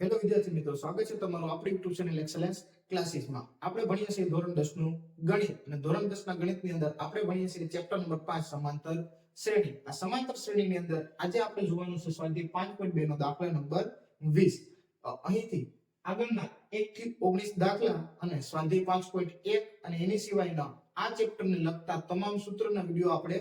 Hello વિદ્યાર્થી મિત્રો, સ્વાગત છે તમારું આપણી યુટ્યુબ ચેનલ એક્સેલન્સ ક્લાસીસમાં આપણે ભણીએ છીએ ધોરણ 10 નું ગણિત અને ધોરણ 10 ના ગણિતની અંદર આપણે ભણીએ છીએ ચેપ્ટર નંબર 5 સમાંતર શ્રેણી. આ સમાંતર શ્રેણીની અંદર આજે આપણે જોવાનું છે સ્વાધ્યાય 5.2 નો દાખલા નંબર 20 અહીંથી આગળના 1 થી 19 દાખલા અને સ્વાધ્યાય 5.1 અને એની સિવાયના આ ચેપ્ટરને લગતા તમામ સૂત્રના વિડિયો આપણે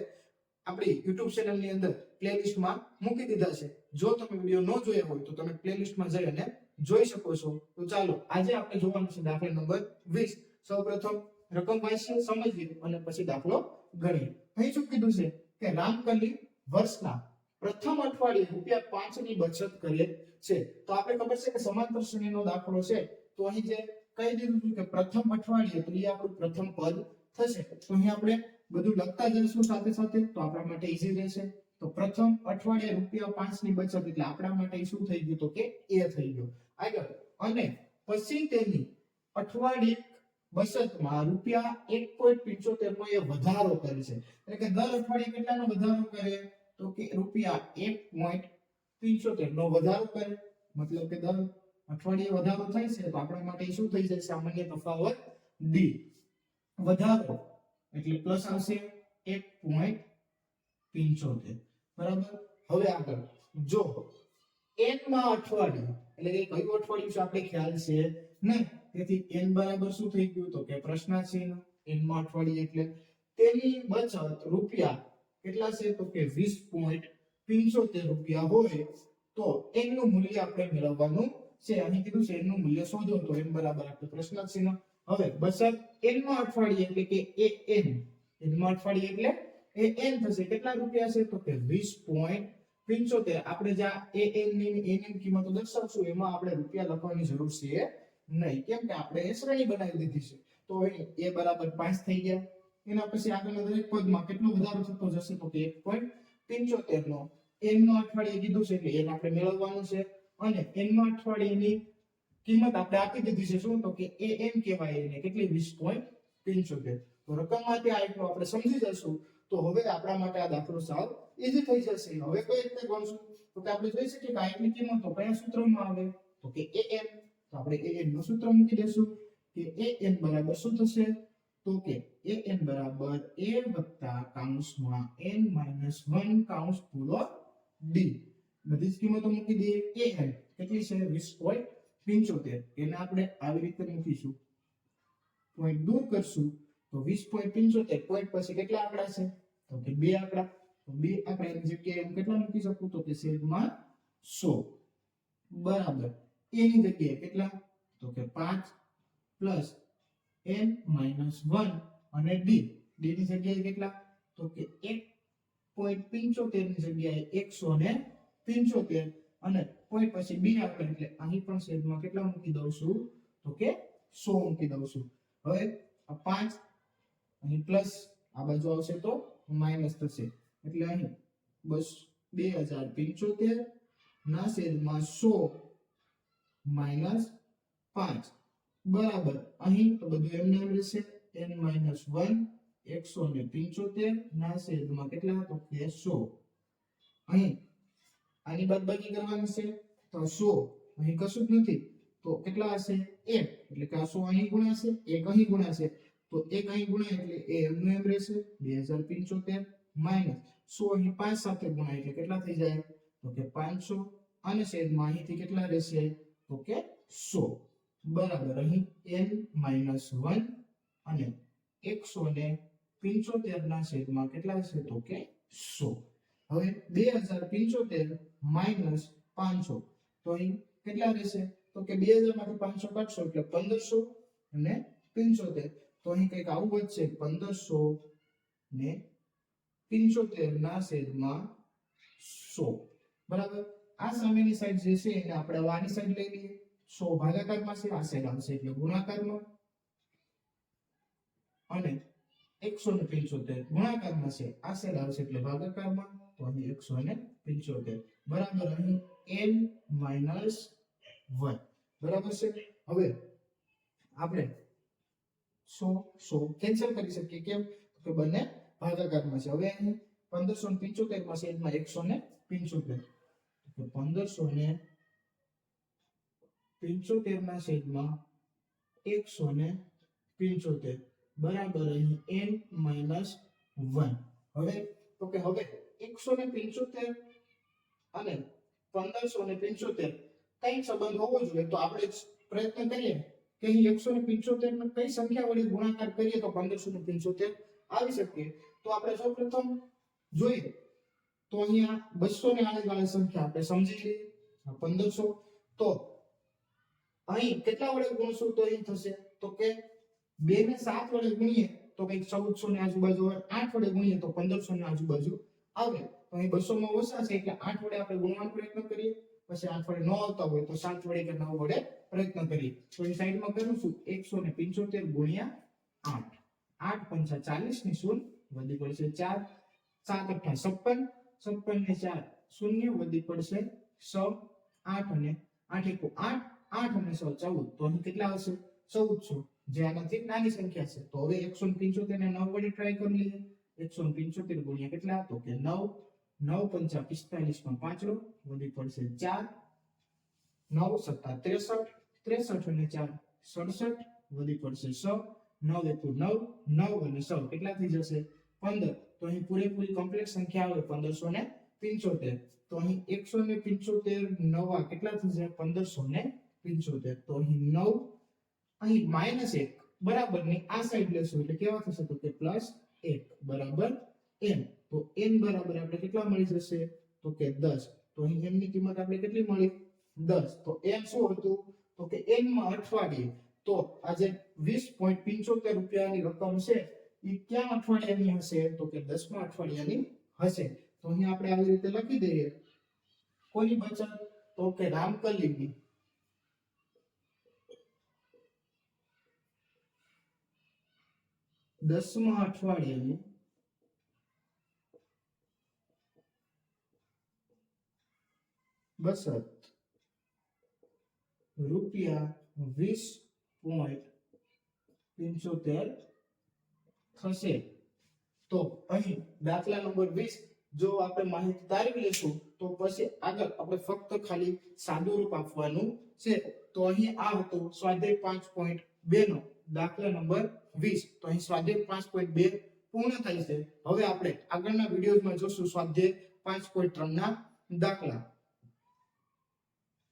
આપણી યુટ્યુબ ચેનલની અંદર પ્લેલિસ્ટમાં મૂકી દીધા છે. જો તમે વીડિયો ન જોયા હોય તો તમે પ્લેલિસ્ટમાં જઈ અને જોઈ શકો છો. તો ચાલો, આજે આપણે જોવાનું છે દાખલા નંબર 20 સૌપ્રથમ રકમ વાંચીએ, સમજીએ અને પછી દાખલો ગણીએ. અહીં શું કીધું છે કે રામકલી વર્ષના પ્રથમ અઠવાડિયે રૂપિયા પાંચની બચત કરે છે. તો આપણે ખબર છે કે સમાંતર શ્રેણીનો દાખલો છે. તો અહીં જે કહી દીધું હતું કે પ્રથમ અઠવાડિયે, તો એ આપણું પ્રથમ પદ થશે. તો અહીં આપણે બધું લખતા જઈશું સાથે સાથે. તો આપણા માટે ઈઝી રહેશે. તો પ્રથમ અઠવાડિયે રૂપિયા પાંચની બચત, એટલે આપણા માટે શું થઈ ગયું તો કે એ થઈ ગયું. આગળ. અને પછી તેની અઠવાડિયે બચતમાં રૂપિયા એક પોઈન્ટ પિંચોતેર નો એ વધારો કરે છે. એટલે કે દર અઠવાડિયે કેટલાનો વધારો કરે? તો કે રૂપિયા એક પોઈન્ટ પિંચોતેર નો વધારો કરે. મતલબ કે દર અઠવાડિયે વધારો થાય છે, તો આપણા માટે શું થઈ જાય? સામાન્ય તફાવત ડી વધારો. એટલે પ્લસ આવશે એક પોઈન્ટ પિંચોતેર. બરાબર? હવે આગળ. જો n માં અઠવાડિયું, એટલે કે કયું અઠવાડિયું છે આપણે ખ્યાલ છે? નહીં, તેથી n બરાબર શું થઈ ગયું? તો કે પ્રશ્નાચિહ્ન n માં અઠવાડિયું એટલે તેની બચત રૂપિયા કેટલા છે? તો કે 20.75 રૂપિયા હોય તો n નું મૂલ્ય આપણે મેળવવાનું છે. અહીં કીધું છે n નું મૂલ્ય શોધો. તો n બરાબર આપણે પ્રશ્નાચિહ્ન હવે બચત n માં અઠવાડિયે એટલે કે an n માં અઠવાડિયે એટલે એ n થશે. કેટલા રૂપિયા છે? તો કે 20.75 આપણે જ્યાં an ની n ની કિંમતો દર્શાવશું, એમાં આપણે રૂપિયા લખવાની જરૂર છે નહીં. કેમ કે આપણે એ શ્રેણી બનાવી દીધી છે. તો એ બરાબર 5 થઈ ગયા. એના પછી આગળના દરેક પદમાં કેટલો વધારો થતો જશે? તો કે 1.75 નો. N નો અઠવાડિયે કીધું છે એટલે n આપણે મેળવવાનું છે. અને n નો અઠવાડિયેની કિંમત આપણે આપી દીધી છે. શું? તો કે an કહેવાય એને. કેટલી? 20.75 તો રકમમાંથી આ એટલું આપણે સમજી જશું તો હવે આપણા માટે આ દાખલો સાવ ઈઝી થઈ જશે. હવે કઈ રીતે ગણશું? તો કે આપણે જોઈ શકીએ કે એકની કિંમત તો કયા સૂત્રમાં આવે? તો કે an તો આપણે an નું સૂત્ર મૂકી દેશું કે an બરાબર શું થશે? તો કે an બરાબર a વત્તા કાઉન્સમાં n માઇનસ 1 કાઉન્સ પૂરો d બધી જ કિંમતો મૂકી દઈએ. an કેટલી છે? 20.75 એને આપણે આવી રીતે મૂકીશું. પોઈન્ટ દૂર કરશું. તો વીસ પોઈન્ટ પછી કેટલા આંકડા છે? તો કે બે આંકડા તો બે આંકડાની જગ્યાએ હું કેટલા મૂકી શકું? તો કે છેદમાં 100 બરાબર. એની જગ્યાએ કેટલા? તો કે પાંચ પ્લસ એન માઇનસ વન અને ડી. ડી ની જગ્યાએ કેટલા? તો કે 1.75 ની જગ્યાએ 175 અને પોઈન્ટ પછી બી આપણે એટલે અહીં પણ છેદમાં કેટલા મૂકી દઉં છું? તો કે સો મૂકી દઉં છું. હવે આ 5 અહીં પ્લસ આ બાજુ આવશે તો માઇનસ થશે. એટલે અહીં બસ 2075 ના છેદમાં સો માઇનસ પાંચ. બરાબર. અહીં તો બધું એમને એમ રહેશે. એન માઇનસ 1 175 ના છેદમાં કેટલા તો કે સો. અહીં આની બાદબાકી કરવાની છે તો સો. અહીં કશું જ નથી. તો કેટલા હશે? એક. એટલે કે આ સો અહીં ગુણાશે, એક અહીં ગુણાશે. તો 1 અહીં ગુણાય એટલે એ એમનું એમ રહેશે 2075 માઇનસ 100 અહીં 5 સાથે ગુણાય એટલે કેટલા થઈ જાય? તો કે 500 અને છેદમાં અહીંથી કેટલા રહેશે? તો કે 100 બરાબર, અહીં n માઇનસ 1 અને 175 ના છેદમાં કેટલા છે તો કે 100 હવે 2075 માઇનસ 500 તો અહીં કેટલા રહેશે? તો કે 2000 માંથી 500 કાઢશો એટલે 1500 અને 75 તો અહીં કંઈક આવું વધશે. પંદરસો ને 75 ના છેદમાં સો. બરાબર? આ સામેની સાઈડ જે છે એને આપણે હવે આની સાઈડ લઈ લઈએ. સો ભાગાકારમાં છે, આ સાઈડ આવશે એટલે ગુણાકારમાં. અને 175 ગુણાકારમાં છે, આ સાઈડ આવશે એટલે ભાગાકારમાં. તો અહીં 175 બરાબર, અહીં એન માઇનસ વન બરાબર છે? હવે આપણે 100 100 કેન્સલ કરી શકીએ, કેમ? કે બંને ભાગાકારમાં છે. હવે અહીં 1575 માં છેદમાં 175 તો કે 1500 ને પિંચોતેર. ના છેદમાં એકસો ને પિંચોતેર. બરાબર અહીં એન માઇનસ વન. હવે, તો કે હવે એકસો ને પિંચોતેર અને પંદરસો ને પિંચોતેર કઈ સંબંધ હોવો જોઈએ. તો આપણે પ્રયત્ન કરીએ. કે અહીં એકસો ને પિંચોતેર કઈ સંખ્યા વડે ગુણાકાર કરીએ તો પંદરસો ને પિંચોતેર આવી શકીએ તો આપણે સૌપ્રથમ જોઈએ. તો અહીંયા બસો ને આડે વાળી સંખ્યા આપણે સમજી લઈએ. પંદરસો. તો અહીં કેટલા વડે ગુણશું તો અહીં થશે? તો કે બે ને સાત વડે ગુણીએ તો કંઈક ચૌદસો ની આજુબાજુ આવે આઠ વડે ગુણીએ તો પંદરસો ની આજુબાજુ આવે. તો અહીં બસો માં ઓછા છે એટલે આઠ વડે આપણે ગુણવાનો પ્રયત્ન કરીએ. પછી આઠ વડે ન આવતા હોય તો સાત વડે કે નવ વડે પ્રયત્ન કરીએ. તો એની સાઈડમાં છું એકસો ને પંચોતેર ગુણ્યા આઠ. આઠ પંચા ચાલીસની શૂન્ય વધી પડશે ચાર. સાત અઠા છપ્પન. છપ્પન ને ચાર શૂન્ય વધી પડશે છ. આઠ અને આઠ એકુ આઠ. આઠ અને સો ચૌદ. તો અહીં કેટલા હશે ચૌદસો જે આનાથી નાની સંખ્યા છે. તો હવે એકસો પંચોતેર ને નવ વડે ટ્રાય કરી લઈએ. એકસો પંચોતેર ગુણ્યા કેટલા? તો કે નવ. નવ પંચા પિસ્તાલીસમાં પાંચડો વધી પડશે ચાર. નવ સત્તા ત્રેસઠ ત્રેસઠ અને ચાર સડસઠ વધી પડશે સો. નવ એકુ નવ નવ અને સો કેટલા થઈ જશે? પંદર. તો અહીં પૂરેપૂરી કોમ્પ્લેક્સ સંખ્યા આવે પંદરસો ને પિંચોતેર. તો અહીં એકસો ને પિંચોતેર નવા કેટલા થશે પંદરસો ને પિંચોતેર. તો અહીં નવ, અહીં માઇનસ એક. બરાબરની આ સાઈડ લેશું એટલે કેવા થશે? તો કે પ્લસ એક. બરાબર? n તો n બરાબર આપણે કેટલા મળી જશે? તો કે દસ. તો અહીં n ની કિંમત આપણે કેટલી મળી? દસ. તો n શું હતું? તો કે n માં અઠવાડિયે. તો આજે વીસ પોઈન્ટ પંચોતેર રૂપિયાની રકમ છે એ ક્યાં અઠવાડિયાની હશે? તો કે દસમા અઠવાડિયાની હશે. તો અહીં આપણે આવી રીતે લખી દઈએ. કોની બચત? તો કે રામકલીની. દસમા અઠવાડિયાની બસત રૂપિયા વીસ પોઈન્ટ પંચોતેર થશે તો અહીં દાખલા નંબર વીસ જો આપણે માહિતી તારવી લેશું તો પછી આગળ આપણે ફક્ત ખાલી સાદું રૂપ આપવાનું છે તો અહીં આ હતો સ્વાધ્યાય પાંચ પોઈન્ટ બે નો દાખલા નંબર વીસ તો અહીં સ્વાધ્યાય પાંચ પોઈન્ટ બે પૂર્ણ થાય છે હવે આપણે આગળના વિડીયોમાં જોશું સ્વાધ્યાય પાંચ પોઈન્ટ ત્રણ ના દાખલા